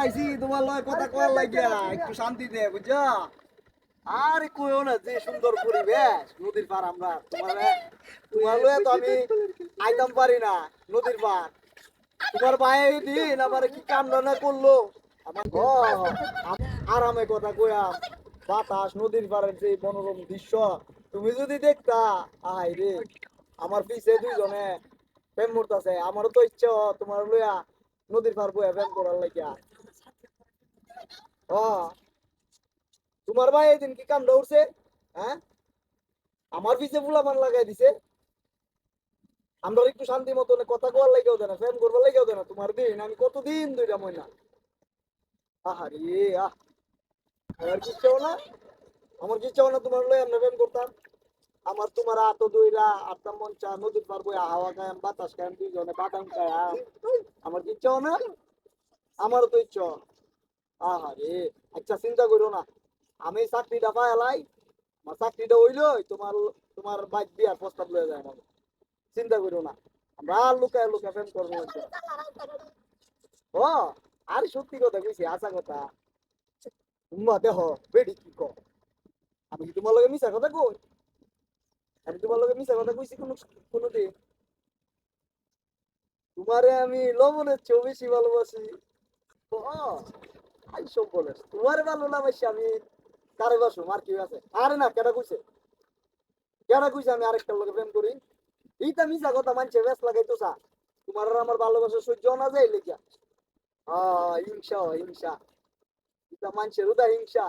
আইছি তোমার লয় কথা কয়ার লাগিয়া একটু শান্তি দে, বুঝছ? আরে কইও না যে সুন্দর পরিবেশ, নদীর পার আমরা। তোমার তোমার লয়ে তো আমি আইতাম পারি না, নদীর পার তোমার ভাই দিন আমার কি কামনা না করল? আমার আরামে কথা কয়া বাতাস, নদীর পাড়ের যে মনোরম দৃশ্য, তুমি যদি দেখতা আহাই রে। আমার পিছে দুইজনে প্রেম মরতাছে আমারও তো ইচ্ছা তোমার লইয়া নদীর পার বইয়া প্রেম করার লাগিয়া। ও তোমার ভাই এদিন কি কামড়া উঠছে হ্যাঁ? আমার পিছে ফুলামান লাগাই দিছে। আমরা একটু শান্তি মতন কথা কোয়ার লাগেও দেয় না, প্রেম করবার লাগেও দেয় না। তোমার দিন, আমি কতদিন দুইটা মহিনা আহারে, আহ। আমার কি চাও না? আমার কি চাও তোমার আমরা করতাম? আমার তোমার আতো দুইরা, আটটা মন চা নদীর পার বই হাওয়া খায়াম বাতাস খায়াম দুইজনে বাদাম আমার কি চাও না? আমারও তো ইচ্ছা। আচ্ছা চিন্তা করো না। আমি চাকরিটা পাইলাই আমার চাকরিটা হইলই, তোমার তোমার বাইক বিয়ার প্রস্তাব লয়ে যায় আমাকে। চিন্তা করো না, আমরা আর লুকায় লুকায় প্রেম করব আচ্ছা। ও আর সত্যি কথা কইছি আশা কথা। উম্মা দেহ বেডি কি কো আমি কি তোমার লগে মিছা কথা কই? আমি তোমার লগে মিছা কথা কইছি কোনো কোনো দিন তোমারে আমি লবণের চেয়েও বেশি ভালোবাসি। ও আই সব বলে। তোমারে ভালো না বেশি আমি কারে বাসো মার কি আছে আরে না কেটা কইছে? কেটা কইছে? আমি আরেকটার লগে প্রেম করি। এইটা মিছা কথা, মানছে, বেশ লাগাইতো সা তোমার আর আমার ভালোবাসা সহ্য না যায় লেখা আহ হিংসা হিংসা। এটা মানুষের উদা হিংসা।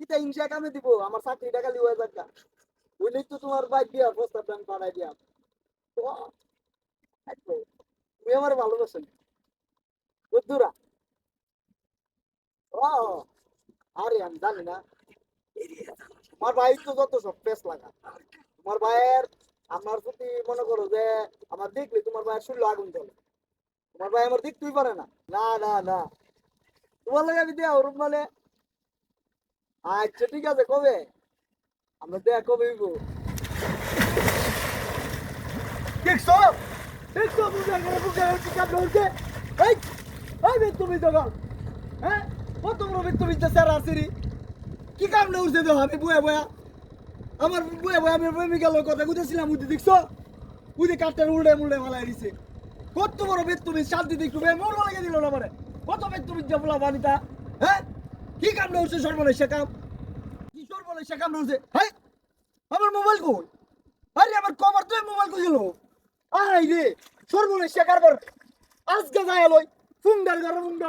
এটা হিংসা কামে দিব? আমার চাকরি টাকা লিওয়া যাক ওইলেই তো তোমার বাইক দিয়া প্রস্তাব আমি পাঠাই দিয়া। তুমি আমার ভালোবাসেন বুদ্ধুরা ও আরে আমি জানি না। আমার ভাই তো যত সব পেস লাগা। তোমার ভাইয়ের আমার প্রতি মনে করো যে আমার দেখলে তোমার ভাইয়ের শুনলো আগুন চলে তোমার ভাই আমার দেখতেই পারে না। না না না। তোমার লাগে আমি দেয়া ওরম মানে আচ্ছা ঠিক আছে, কবে? আমরা দেয়া কবে দেখছ? দেখছ বুঝে গেলে বুঝে গেলে কি তুমি জগাল হ্যাঁ? কত বড় বে তুমি স্যার আসিরি কি কামড় উঠছে তো আমি বয়া বয়া। আমার বয়া বয়া, আমি কথা বুঝেছিলাম উঠে দেখছ? উঠে কাঠটার উল্টে দিছে। কত বড় বেদ তুমি শান্তি লাগে দিল না মানে কত বেদ তুমি জবলা বানিতা হ্যাঁ? কি কাম না হচ্ছে সর্বনেশে কাম? কি সর্বনেশে কাম না হচ্ছে হ্যাঁ? আমার মোবাইল কই? আরে আমার কভার তো মোবাইল কই গেল? আই রে, সর্বনেশে কারবার। আজকে যায় লই ফুংডার ঘরে ফুংডার